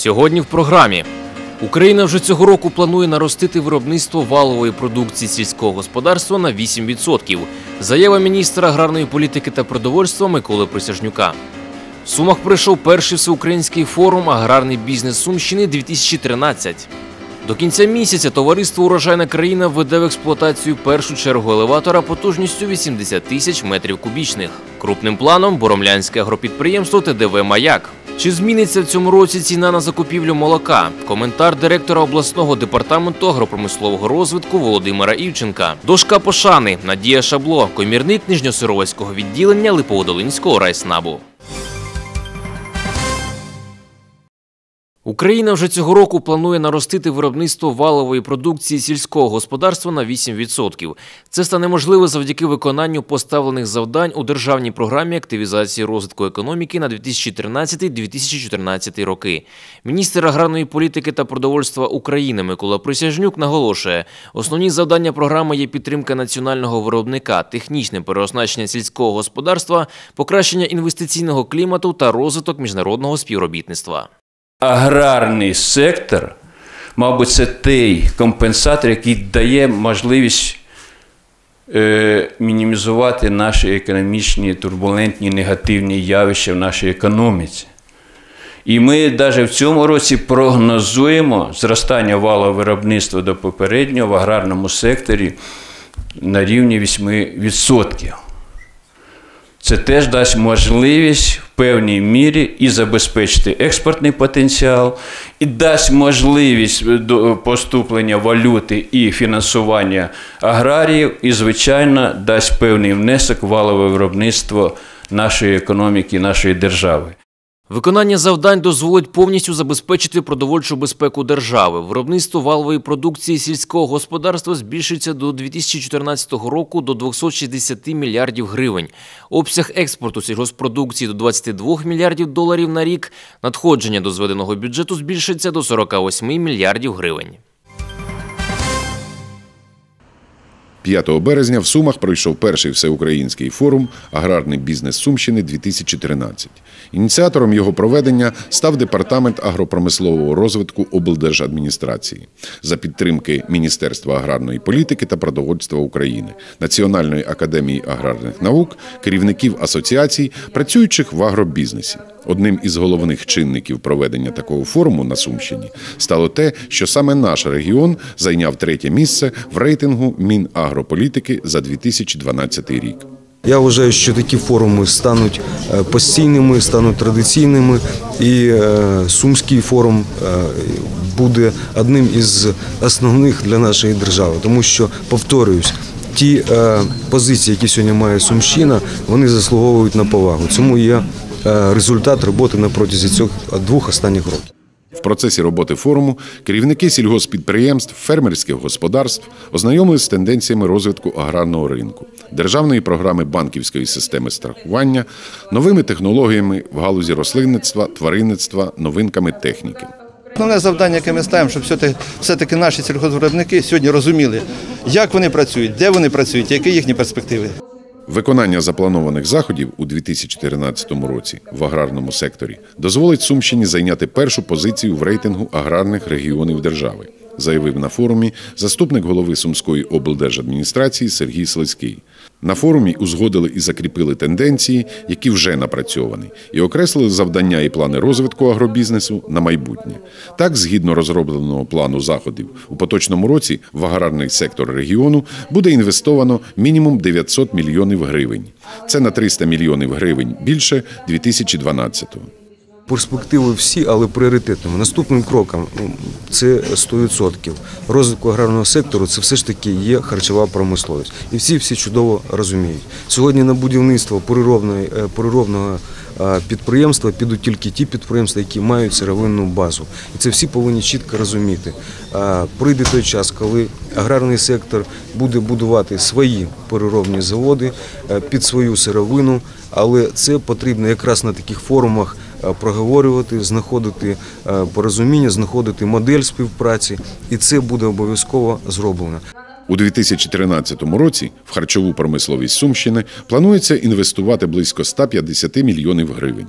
Сьогодні в програмі Україна вже цього року планує наростити виробництво валової продукції сільського господарства на 8%. Заява міністра аграрної політики та продовольства Миколи Присяжнюка. В Сумах пройшов перший всеукраїнський форум Аграрний бізнес Сумщини 2013. До кінця місяця товариство Урожайна країна введе в експлуатацію першу чергу елеватора потужністю 80 тисяч метрів кубічних. Крупним планом боромлянське агропідприємство ТДВ Маяк. Чи зміниться в цьому році ціна на закупівлю молока? Коментар директора обласного департаменту агропромислового розвитку Володимира Івченка. Дошка пошани Надія Шабло, комірник Нижньосировецького відділення Липоводолинського райснабу. Україна вже цього року планує наростити виробництво валової продукції сільського господарства на 8%. Це стане можливо завдяки виконанню поставлених завдань у державній програмі активізації розвитку економіки на 2013-2014 роки. Міністр аграрної політики та продовольства України Микола Присяжнюк наголошує, основні завдання програми є підтримка національного виробника, технічне переоснащення сільського господарства, покращення інвестиційного клімату та розвиток міжнародного співробітництва. Аграрний сектор, мабуть, це той компенсатор, який дає можливість е, мінімізувати наші економічні турбулентні негативні явища в нашій економіці. І ми навіть в цьому році прогнозуємо зростання валового виробництва до попереднього в аграрному секторі на рівні 8%. Це теж дасть можливість в певній мірі і забезпечити експортний потенціал, і дасть можливість до поступлення валюти і фінансування аграріїв, і, звичайно, дасть певний внесок в валове виробництво нашої економіки, нашої держави. Виконання завдань дозволить повністю забезпечити продовольчу безпеку держави. Виробництво валової продукції сільського господарства збільшиться до 2014 року до 260 мільярдів гривень. Обсяг експорту сільгоспродукції до 22 мільярдів доларів на рік. Надходження до зведеного бюджету збільшиться до 48 мільярдів гривень. 5 березня в Сумах пройшов перший всеукраїнський форум Аграрний бізнес Сумщини 2013. Ініціатором його проведення став департамент агропромислового розвитку облдержадміністрації за підтримки Міністерства аграрної політики та продовольства України, Національної академії аграрних наук, керівників асоціацій, працюючих в агробізнесі. Одним із головних чинників проведення такого форуму на Сумщині стало те, що саме наш регіон зайняв третє місце в рейтингу Мінагрополітики за 2012 рік. Я вважаю, що такі форуми стануть е, постійними, стануть традиційними, і е, Сумський форум е, буде одним із основних для нашої держави, тому що повторююсь. Ті позиції, які сьогодні має Сумщина, вони заслуговують на повагу. Цьому є результат роботи на протязі цих двох останніх років. В процесі роботи форуму керівники сільгоспідприємств, фермерських господарств ознайомились з тенденціями розвитку аграрного ринку, державної програми банківської системи страхування, новими технологіями в галузі рослинництва, тваринництва, новинками техніки. Основне завдання, яке ми ставимо, щоб все-таки наші сільгоспвиробники сьогодні розуміли, як вони працюють, де вони працюють, які їхні перспективи. Виконання запланованих заходів у 2014 році в аграрному секторі дозволить Сумщині зайняти першу позицію в рейтингу аграрних регіонів держави, заявив на форумі заступник голови Сумської облдержадміністрації Сергій Слизький. На форумі узгодили і закріпили тенденції, які вже напрацьовані, і окреслили завдання і плани розвитку агробізнесу на майбутнє. Так, згідно розробленого плану заходів, у поточному році в аграрний сектор регіону буде інвестовано мінімум 900 мільйонів гривень. Це на 300 мільйонів гривень більше 2012-го перспективи всі, але пріоритетними. Наступним кроком ну, це 100%. Розвитку аграрного сектору це все ж таки є харчова промисловість. І всі всі чудово розуміють. Сьогодні на будівництво переробного е, підприємства підуть тільки ті підприємства, які мають сировинну базу. І це всі повинні чітко розуміти. Прийде той час, коли аграрний сектор буде будувати свої переробні заводи е, під свою сировину, але це потрібно якраз на таких форумах. Е, проговорювати, знаходити е, порозуміння, знаходити модель співпраці, і це буде обов'язково зроблено. У 2013 році в харчову промисловість Сумщини планується інвестувати близько 150 мільйонів гривень.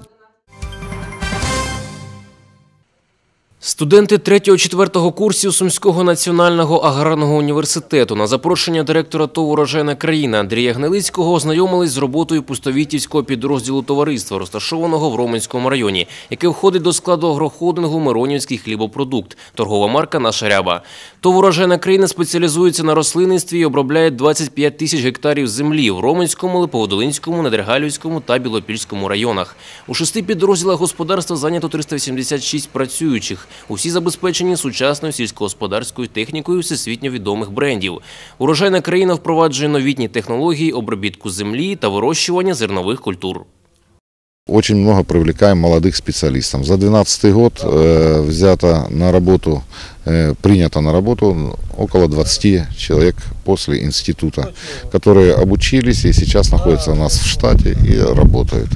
Студенти 3-4 курсів Сумського національного аграрного університету на запрошення директора ТОВ «Урожайна країна» Андрія Гнилицького ознайомились з роботою пустовітівського підрозділу товариства, розташованого в Роменському районі, яке входить до складу агрохолдингу «Миронівський хлібопродукт», торгова марка «Наша ряба». ТОВ «Урожайна країна» спеціалізується на рослинництві і обробляє 25 тисяч гектарів землі в Роменському, Липоводолинському, Недергалівському та Білопільському районах. У шести підрозділах господарства зайнято 386 працюючих. Усі забезпечені сучасною сільськогосподарською технікою всесвітньо відомих брендів. Урожайна країна впроваджує новітні технології обробітку землі та вирощування зернових культур. Очень много привлекаем молодых специалистов. За 2012 год э, взято на работу, э, принято на работу около 20 человек после института, которые обучились и сейчас находятся у нас в штате и работают.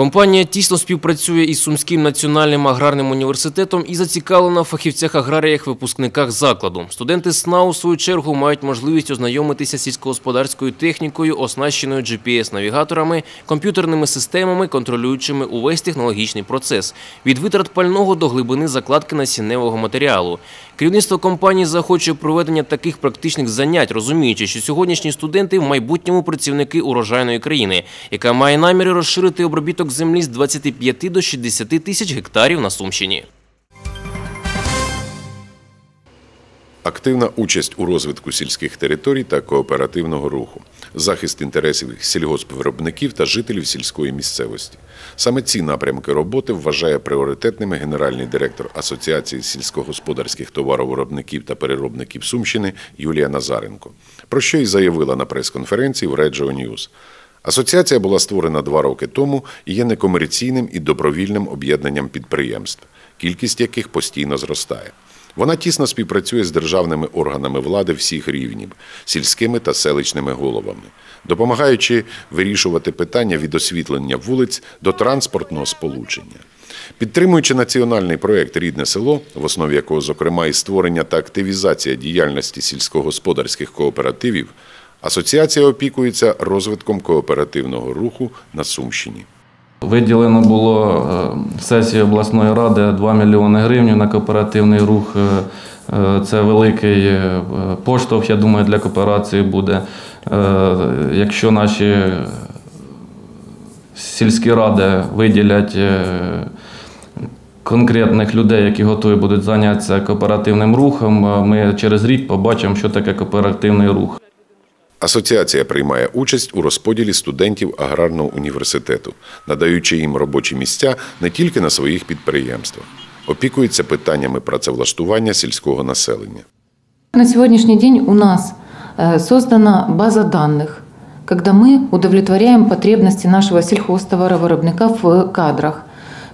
Компанія тісно співпрацює із Сумським національним аграрним університетом і зацікавлена в фахівцях-аграріях випускниках закладу. Студенти СНА, у свою чергу, мають можливість ознайомитися сільськогосподарською технікою, оснащеною GPS-навігаторами, комп'ютерними системами, контролюючими увесь технологічний процес – від витрат пального до глибини закладки насінневого матеріалу. Керівництво компанії захочує проведення таких практичних занять, розуміючи, що сьогоднішні студенти в майбутньому працівники урожайної країни, яка має наміри розширити обробіток землі з 25 до 60 тисяч гектарів на Сумщині. Активна участь у розвитку сільських територій та кооперативного руху, захист інтересів сільгоспвиробників та жителів сільської місцевості. Саме ці напрямки роботи вважає пріоритетними генеральний директор Асоціації сільськогосподарських товаровиробників та переробників Сумщини Юлія Назаренко, про що й заявила на прес-конференції в Реджо Ньюз. Асоціація була створена два роки тому і є некомерційним і добровільним об'єднанням підприємств, кількість яких постійно зростає. Вона тісно співпрацює з державними органами влади всіх рівнів, сільськими та селищними головами, допомагаючи вирішувати питання від освітлення вулиць до транспортного сполучення. Підтримуючи національний проєкт Рідне село, в основі якого, зокрема, і створення та активізація діяльності сільськогосподарських кооперативів, асоціація опікується розвитком кооперативного руху на Сумщині. Виділено було е, сесії обласної ради 2 мільйони гривень на кооперативний рух. Е, е, Це великий поштовх, я думаю, для кооперації буде. Якщо наші сільські ради виділять конкретних людей, які готові будуть зайнятися кооперативним рухом, ми через рік побачимо, що таке кооперативний рух. Асоціація приймає участь у розподілі студентів аграрного університету, надаючи їм робочі місця не тільки на своїх підприємствах, опікується питаннями працевлаштування сільського населення. На сегодняшний день у нас э, создана база данных, когда мы удовлетворяем потребности нашего сельхозтоваровыробника в кадрах.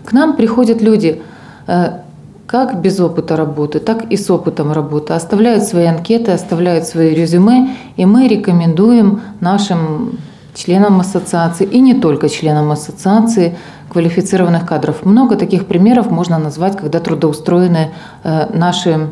К нам приходят люди э, как без опыта работы, так и с опытом работы, оставляют свои анкеты, оставляют свои резюме, и мы рекомендуем нашим членам ассоциации и не только членам ассоциации квалифицированных кадров. Много таких примеров можно назвать, когда трудоустроены э, наши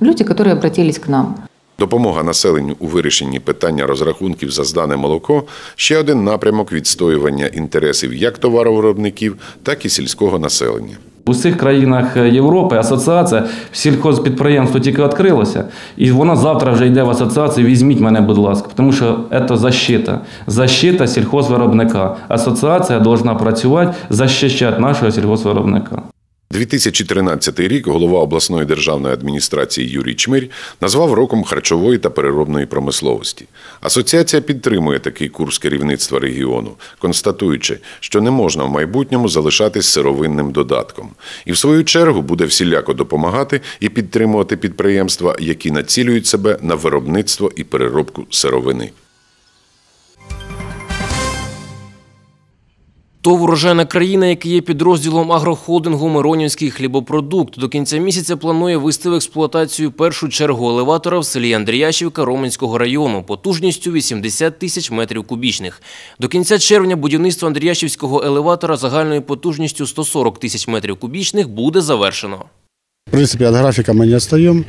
люди, которые обратились к нам. Допомога населенню у вирішенні питання розрахунків за здане молоко ще один напрямок відстоювання інтересів як товаровиробників, так і сільського населення. У всіх країнах Європи асоціація сільхозпідприємство тільки відкрилося, і вона завтра вже йде в асоціацію. Візьміть мене, будь ласка, тому що це защита. Защита сільхозвиробника. Асоціація повинна працювати, захищати нашого сільхозвиробника. 2013 рік голова обласної державної адміністрації Юрій Чмирь назвав роком харчової та переробної промисловості. Асоціація підтримує такий курс керівництва регіону, констатуючи, що не можна в майбутньому залишатись сировинним додатком, і в свою чергу буде всіляко допомагати і підтримувати підприємства, які націлюють себе на виробництво і переробку сировини. ТОВ «Урожайна країна», який є підрозділом агрохолдингу «Миронівський хлібопродукт», до кінця місяця планує ввести в експлуатацію першу чергу елеватора в селі Андріяшівка Роменського району потужністю 80 тисяч метрів кубічних. До кінця червня будівництво Андріяшівського елеватора загальною потужністю 140 тисяч метрів кубічних буде завершено. В принципі, від графіка ми не відстаємо,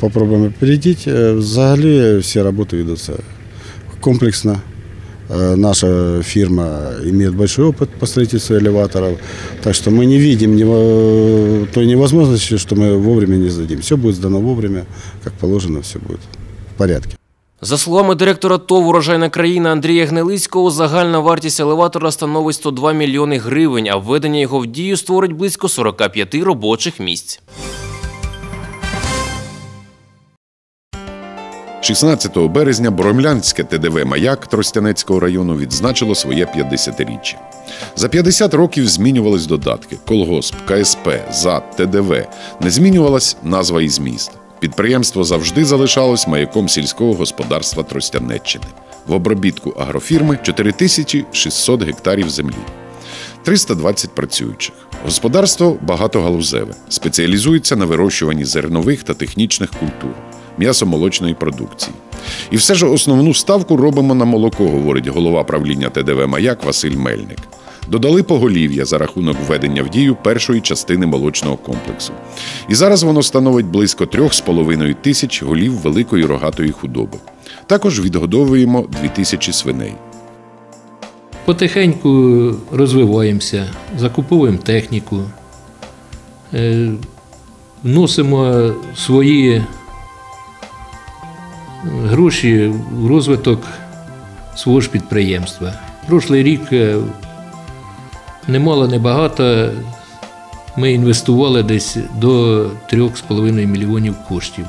попробуємо опередити. Е, Взагалі всі роботи ведуться комплексно. Э, Наша фирма имеет большой опыт по строительству элеваторов, так что мы не видим нево- той невозможности, что мы вовремя не сдадим. Все будет сдано вовремя, как положено, все будет в порядке. За словами директора ТОВ «Урожайна країна» Андрія Гнилицького, загальна вартість елеватора становить 102 мільйони гривень, а введення його в дію створить близько 45 робочих місць. 16 березня Боромлянське ТДВ Маяк Тростянецького району відзначило своє 50-річчя. За 50 років змінювались додатки: колгосп, КСП, ЗАД, ТДВ. Не змінювалась назва і зміст. Підприємство завжди залишалось маяком сільського господарства Тростянеччини. В обробітку агрофірми 4600 гектарів землі. 320 працюючих. Господарство багатогалузеве, спеціалізується на вирощуванні зернових та технічних культур, м'ясомолочної продукції. І все ж основну ставку робимо на молоко, говорить голова правління ТДВ Маяк Василь Мельник. Додали поголів'я за рахунок введення в дію першої частини молочного комплексу. І зараз воно становить близько 3,5 тисяч голів великої рогатої худоби. Також відгодовуємо 2000 свиней. Потихеньку розвиваємося, закуповуємо техніку, е, вносимо свої гроші в розвиток свого ж підприємства. Прошлий рік е, немало небагато ми інвестували десь до 3,5 мільйонів коштів.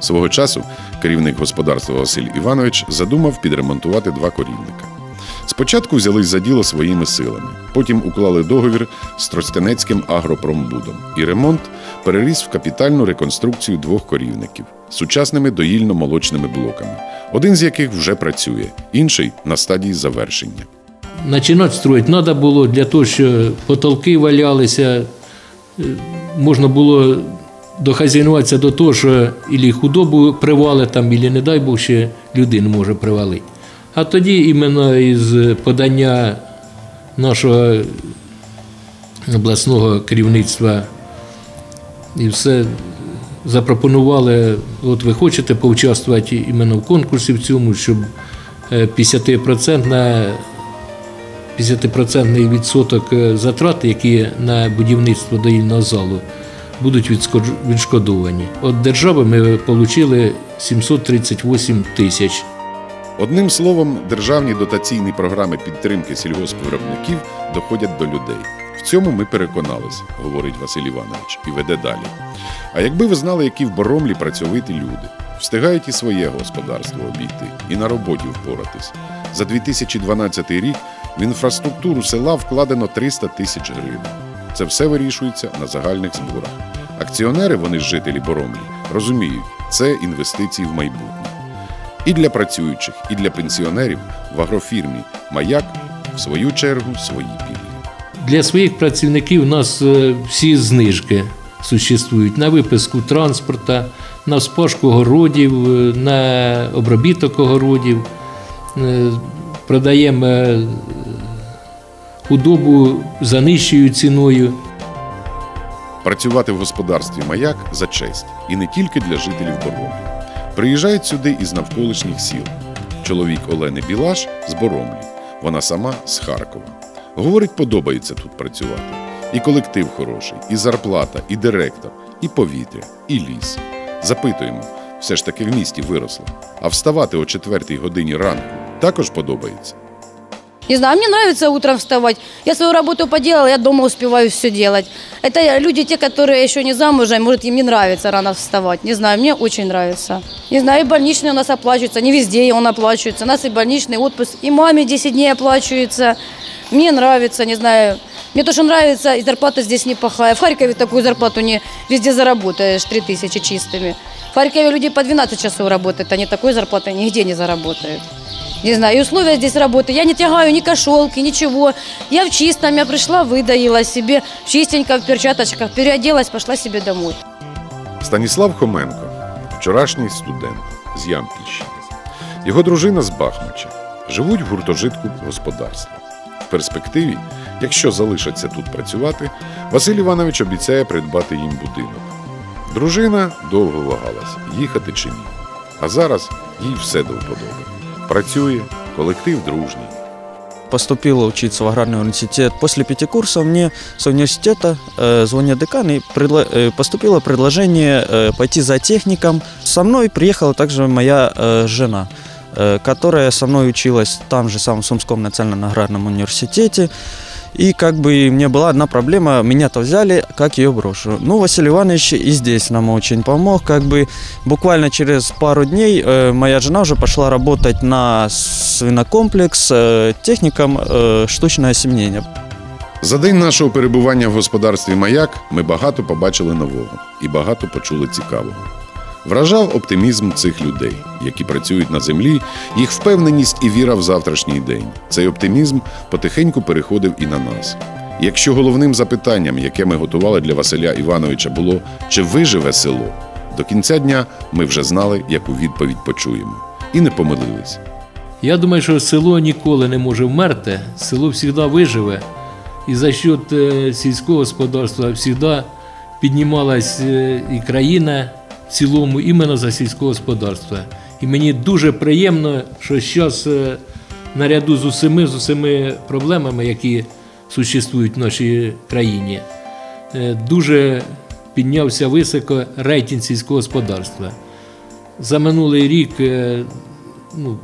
Свого часу керівник господарства Василь Іванович задумав підремонтувати два корівника. Спочатку взялись за діло своїми силами, потім уклали договір з Тростянецьким агропромбудом, і ремонт переріс в капітальну реконструкцію двох корівників сучасними доїльно-молочними блоками, один з яких вже працює, інший на стадії завершення. Починати строїти треба було для того, що потолки валялися, е, можна було дохазяйнуватися до того, що ілі худобу привали там, ілі, не дай Бог, ще людину може привалити. А тоді іменно із подання нашого обласного керівництва і все запропонували, от ви хочете поучаствувати іменно в конкурсі в цьому, щоб е, 50% 50% відсоток е, затрат, які на будівництво доїльного залу, будуть відшкодовані. От держави ми отримали 738 тисяч. Одним словом, державні дотаційні програми підтримки сільгоспвиробників доходять до людей. В цьому ми переконалися, говорить Василь Іванович, і веде далі. А якби ви знали, які в Боромлі працьовиті люди, встигають і своє господарство обійти, і на роботі впоратись. За 2012 рік в інфраструктуру села вкладено 300 тисяч гривень. Це все вирішується на загальних зборах. Акціонери, вони ж жителі Боромлі, розуміють, це інвестиції в майбутнє. І для працюючих, і для пенсіонерів в агрофірмі Маяк в свою чергу свої пільги. Для своїх працівників у нас е, всі знижки существують на виписку транспорта, на спашку городів, е, на обробіток огородів. Е, Продаємо худобу за нижчою ціною. Працювати в господарстві Маяк за честь і не тільки для жителів Боромлі. Приїжджають сюди із навколишніх сіл. Чоловік Олени Білаш з Боромлі. Вона сама з Харкова. Говорить, подобається тут працювати. І колектив хороший, і зарплата, і директор, і повітря, і ліс. Запитуємо, все ж таки в місті виросло. А вставати о четвертій годині ранку також подобається. Не знаю, мне нравится утром вставать. Я свою работу поделала, я дома успеваю все делать. Это люди, те, которые еще не замужем, может, им не нравится рано вставать. Не знаю, мне очень нравится. Не знаю, и больничный у нас оплачивается, не везде он оплачивается. У нас и больничный отпуск, и маме 10 дней оплачивается. Мне нравится, не знаю. Мне тоже нравится, и зарплата здесь неплохая. В Харькове такую зарплату не везде заработаешь, 3 тысячи чистыми. В Харькове люди по 12 часов работают, они такой зарплаты нигде не заработают. Не знаю, и условия здесь работы. Я не тягаю ни кошелки, ничего. Я в чистом, я пришла, выдаила себе чистенько в перчаточках, переоделась, пошла себе домой. Станіслав Хоменко вчорашній студент з Ямпільщини. Його дружина з Бахмача. Живуть в гуртожитку господарства. В перспективі, якщо залишаться тут працювати, Василь Іванович обіцяє придбати їм будинок. Дружина довго вагалася, їхати чи ні. А зараз їй все до вподоби. Працює, колектив дружній. Поступил учиться в аграрный университет. После пяти курсов мне с университета э, звонит декан и предло- э, поступило предложение э, пойти за техником. Со мной приехала также моя э, жена, э, которая со мной училась там же самом Сумском национальном аграрном университете. И как бы мне была одна проблема, меня-то взяли, как ее брошу. Ну, Василий Иванович и здесь нам очень помог. Как бы буквально через пару дней э, моя жена уже пошла работать на свинокомплекс э, техником э, штучного осеменения. За день нашого перебування в господарстві маяк ми багато побачили нового і багато почули цікавого. Вражав оптимізм цих людей, які працюють на землі, їх впевненість і віра в завтрашній день. Цей оптимізм потихеньку переходив і на нас. Якщо головним запитанням, яке ми готували для Василя Івановича, було чи виживе село, до кінця дня ми вже знали, яку відповідь почуємо, і не помилились. Я думаю, що село ніколи не може вмерти, село завжди виживе. І за счет е, сільського господарства завжди піднімалась е, і країна цілому іменно за сільського господарства. І мені дуже приємно, що зараз наряду з усіми, з усіми проблемами, які существують в нашій країні, е, дуже піднявся високо рейтинг сільського господарства. За минулий рік е, ну,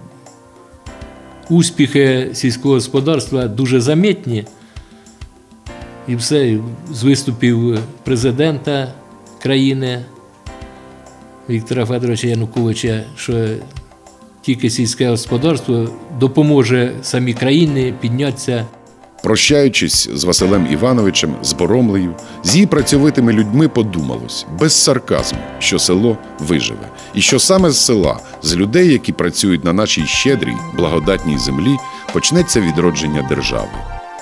успіхи сільського господарства дуже замітні. І все з виступів президента країни Віктора Федоровича Януковича, що тільки сільське господарство допоможе самій країні піднятися. Прощаючись з Василем Івановичем, з Боромлею, з її працьовитими людьми подумалось без сарказму, що село виживе, і що саме з села, з людей, які працюють на нашій щедрій, благодатній землі, почнеться відродження держави,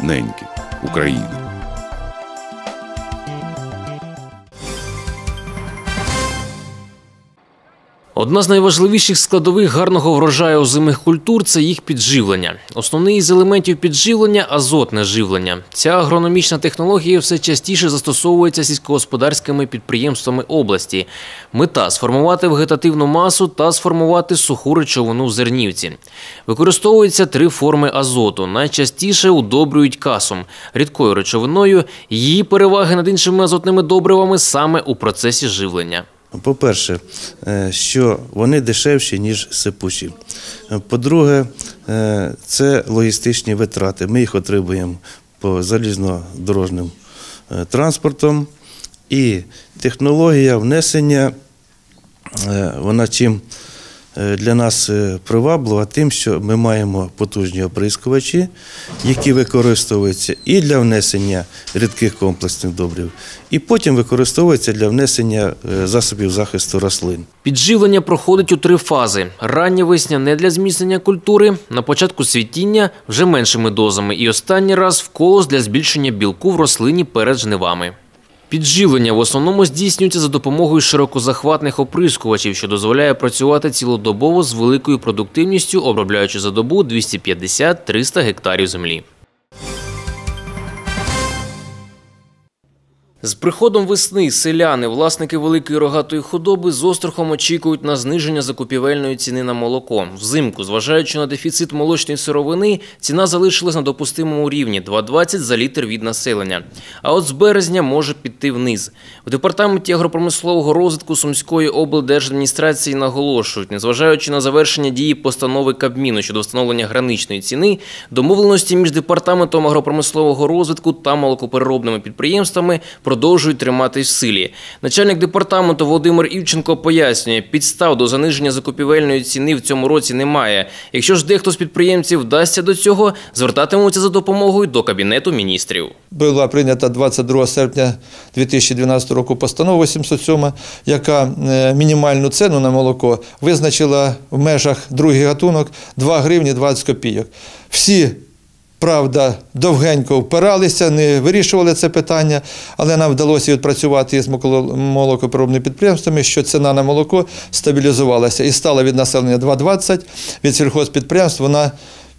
неньки, України. Одна з найважливіших складових гарного врожаю озимих культур це їх підживлення. Основний із елементів підживлення азотне живлення. Ця агрономічна технологія все частіше застосовується сільськогосподарськими підприємствами області. Мета сформувати вегетативну масу та сформувати суху речовину в зернівці. Використовуються три форми азоту. Найчастіше удобрюють касом, рідкою речовиною. Її переваги над іншими азотними добривами саме у процесі живлення. По-перше, е, що вони дешевші, ніж сипучі. Е, По-друге, е, це логістичні витрати. Ми їх отримуємо по залізнодорожним транспортом. І технологія внесення, вона чим для нас е, приваблива, тим, що ми маємо потужні оприскувачі, які використовуються і для внесення рідких комплексних добрив, і потім використовуються для внесення е, засобів захисту рослин. Підживлення проходить у три фази: раннє весняне для зміцнення культури, на початку цвітіння вже меншими дозами, і останній раз вколос для збільшення білку в рослині перед жнивами. Підживлення в основному здійснюється за допомогою широкозахватних оприскувачів, що дозволяє працювати цілодобово з великою продуктивністю, обробляючи за добу 250-300 гектарів землі. З приходом весни селяни, власники великої рогатої худоби, з острахом очікують на зниження закупівельної ціни на молоко. Взимку, зважаючи на дефіцит молочної сировини, ціна залишилась на допустимому рівні 2,20 за літр від населення. А от з березня може піти вниз. В департаменті агропромислового розвитку Сумської облдержадміністрації наголошують, незважаючи на завершення дії постанови Кабміну щодо встановлення граничної ціни, домовленості між департаментом агропромислового розвитку та молокопереробними підприємствами продовжують триматись в силі. Начальник департаменту Володимир Івченко пояснює, підстав до заниження закупівельної ціни в цьому році немає. Якщо ж дехто з підприємців вдасться до цього, звертатимуться за допомогою до Кабінету міністрів. Була прийнята 22 серпня 2012 року постанова 807, яка е, мінімальну ціну на молоко визначила в межах другий гатунок 2 гривні 20 копійок. Всі Правда, довгенько впиралися, не вирішували це питання, але нам вдалося відпрацювати з молоко- молокопереробними підприємствами, що ціна на молоко стабілізувалася і стала від населення 2,20, від сільхозпідприємств вона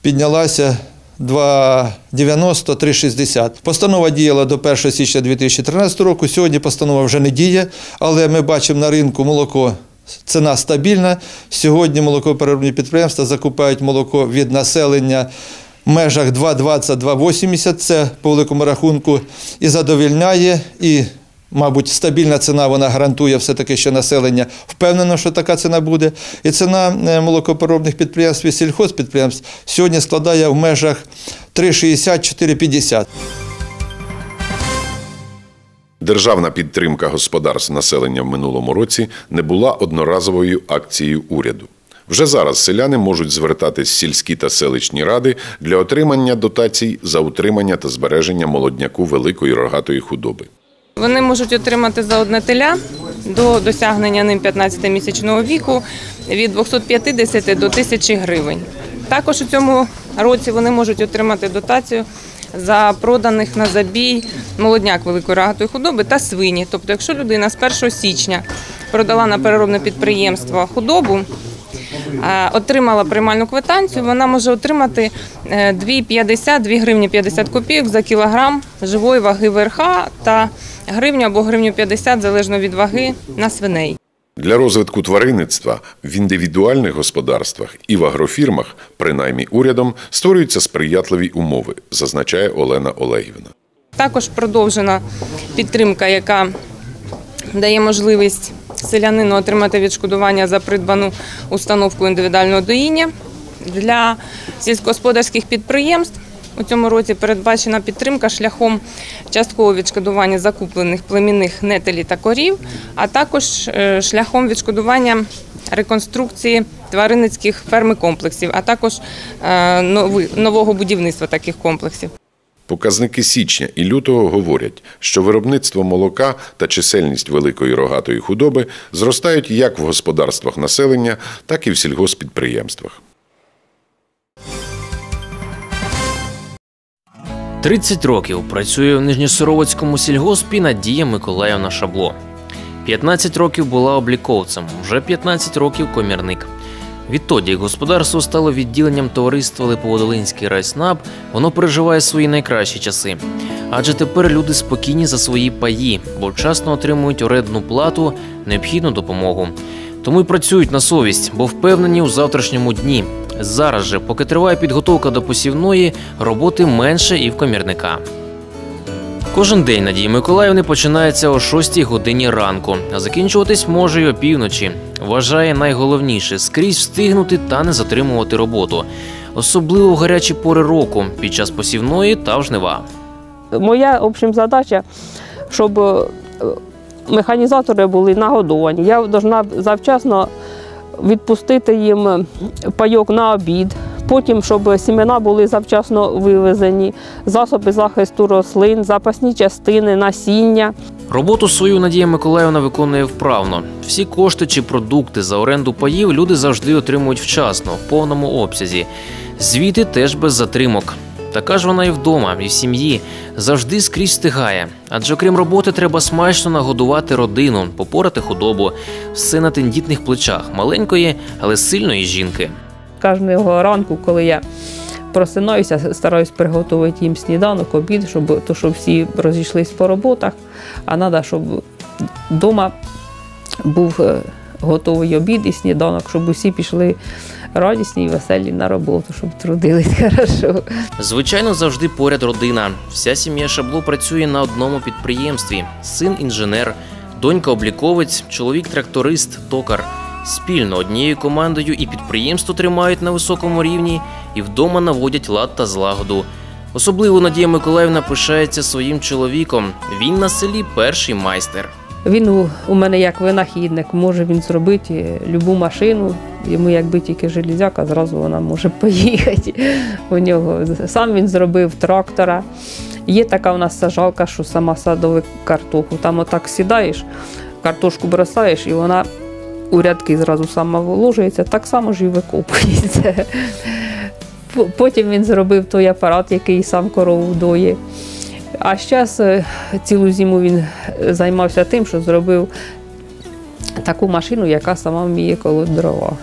піднялася 2,90, 3,60. Постанова діяла до 1 січня 2013 року. Сьогодні постанова вже не діє, але ми бачимо на ринку молоко ціна стабільна. Сьогодні молокопереробні підприємства закупають молоко від населення межах 2,20-2,80, це по великому рахунку, і задовільняє, і, мабуть, стабільна ціна вона гарантує все-таки, що населення впевнено, що така ціна буде. І ціна е, молокопереробних підприємств і сільхозпідприємств сьогодні складає в межах 3,60-4,50. Державна підтримка господарств населення в минулому році не була одноразовою акцією уряду. Вже зараз селяни можуть звертатись в сільські та селищні ради для отримання дотацій за утримання та збереження молодняку великої рогатої худоби. Вони можуть отримати за одне теля до досягнення ним 15-місячного віку від 250 до 1000 гривень. Також у цьому році вони можуть отримати дотацію за проданих на забій молодняк великої рогатої худоби та свині. Тобто, якщо людина з 1 січня продала на переробне підприємство худобу, отримала приймальну квитанцію, вона може отримати е, 2,50, 2 гривні 50 копійок за кілограм живої ваги ВРХ та гривню або гривню 50, залежно від ваги, на свиней. Для розвитку тваринництва в індивідуальних господарствах і в агрофірмах, принаймні урядом, створюються сприятливі умови, зазначає Олена Олегівна. Також продовжена підтримка, яка дає можливість селянину отримати відшкодування за придбану установку індивідуального доїння. Для сільськогосподарських підприємств у цьому році передбачена підтримка шляхом часткового відшкодування закуплених племінних нетелі та корів, а також е, шляхом відшкодування реконструкції тваринницьких ферм і комплексів, а також е, нового будівництва таких комплексів. Показники січня і лютого говорять, що виробництво молока та чисельність великої рогатої худоби зростають як в господарствах населення, так і в сільгоспідприємствах. 30 років працює в Нижньосоровицькому сільгоспі Надія Миколаївна Шабло. 15 років була обліковцем, вже 15 років комірник. Відтоді господарство стало відділенням товариства Липоводолинський райснаб, воно переживає свої найкращі часи. Адже тепер люди спокійні за свої паї, бо вчасно отримують орендну плату, необхідну допомогу. Тому й працюють на совість, бо впевнені у завтрашньому дні. Зараз же, поки триває підготовка до посівної, роботи менше і в комірника. Кожен день Надії Миколаївни починається о 6 годині ранку, а закінчуватись може й опівночі. Вважає найголовніше скрізь встигнути та не затримувати роботу, особливо в гарячі пори року під час посівної та жнива. Моя в общем, задача, щоб е, механізатори були нагодовані. Я повинна завчасно відпустити їм пайок на обід. Потім, щоб сімена були завчасно вивезені, засоби захисту рослин, запасні частини, насіння. Роботу свою Надія Миколаївна виконує вправно. Всі кошти чи продукти за оренду паїв люди завжди отримують вчасно, в повному обсязі. Звіти теж без затримок. Така ж вона і вдома, і в сім'ї завжди скрізь встигає. Адже окрім роботи, треба смачно нагодувати родину, попорати худобу, все на тендітних плечах маленької, але сильної жінки. Кожного ранку, коли я просинаюся, стараюсь приготувати їм сніданок, обід, щоб, то, щоб всі розійшлись по роботах. А треба, щоб вдома був е, готовий обід і сніданок, щоб усі пішли радісні і веселі на роботу, щоб трудились хорошо. Звичайно, завжди поряд родина. Вся сім'я Шабло працює на одному підприємстві: син інженер, донька обліковець, чоловік тракторист, токар. Спільно однією командою і підприємство тримають на високому рівні, і вдома наводять лад та злагоду. Особливо Надія Миколаївна пишається своїм чоловіком. Він на селі перший майстер. Він у, мене як винахідник, може він зробити любу машину. Йому якби тільки железяка, зразу вона може поїхати. У нього сам він зробив трактора. Є така у нас сажалка, що сама садовий картоху. Там отак сідаєш, картошку бросаєш, і вона у рядки зразу сама виложується, так само ж і викопується. Потім він зробив той апарат, який сам корову доє. А зараз цілу зиму він займався тим, що зробив таку машину, яка сама вміє колоть дрова.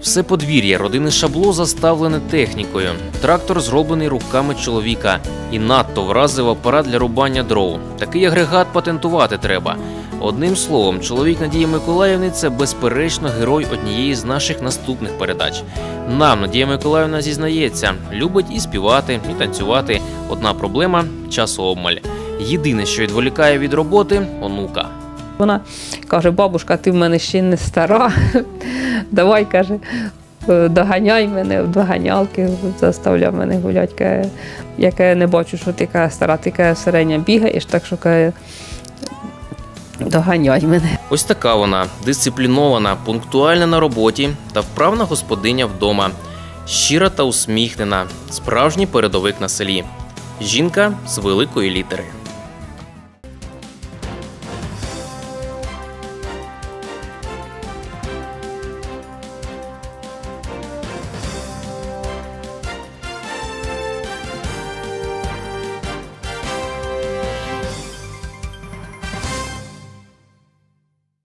Все подвір'я родини Шабло заставлене технікою. Трактор зроблений руками чоловіка і надто вразив апарат для рубання дров. Такий агрегат патентувати треба. Одним словом, чоловік Надії Миколаївни це безперечно герой однієї з наших наступних передач. Нам Надія Миколаївна зізнається, любить і співати, і танцювати. Одна проблема часу обмаль. Єдине, що відволікає від роботи онука. Вона каже: бабушка, ти в мене ще не стара. Давай, каже, е, доганяй мене в доганялки, заставляв мене гуляти. Каже, Яка я не бачу, що ти каже, стара, ти каже, середня бігаєш, так що каже, доганяй мене. Ось така вона дисциплінована, пунктуальна на роботі та вправна господиня вдома. Щира та усміхнена, справжній передовик на селі. Жінка з великої літери.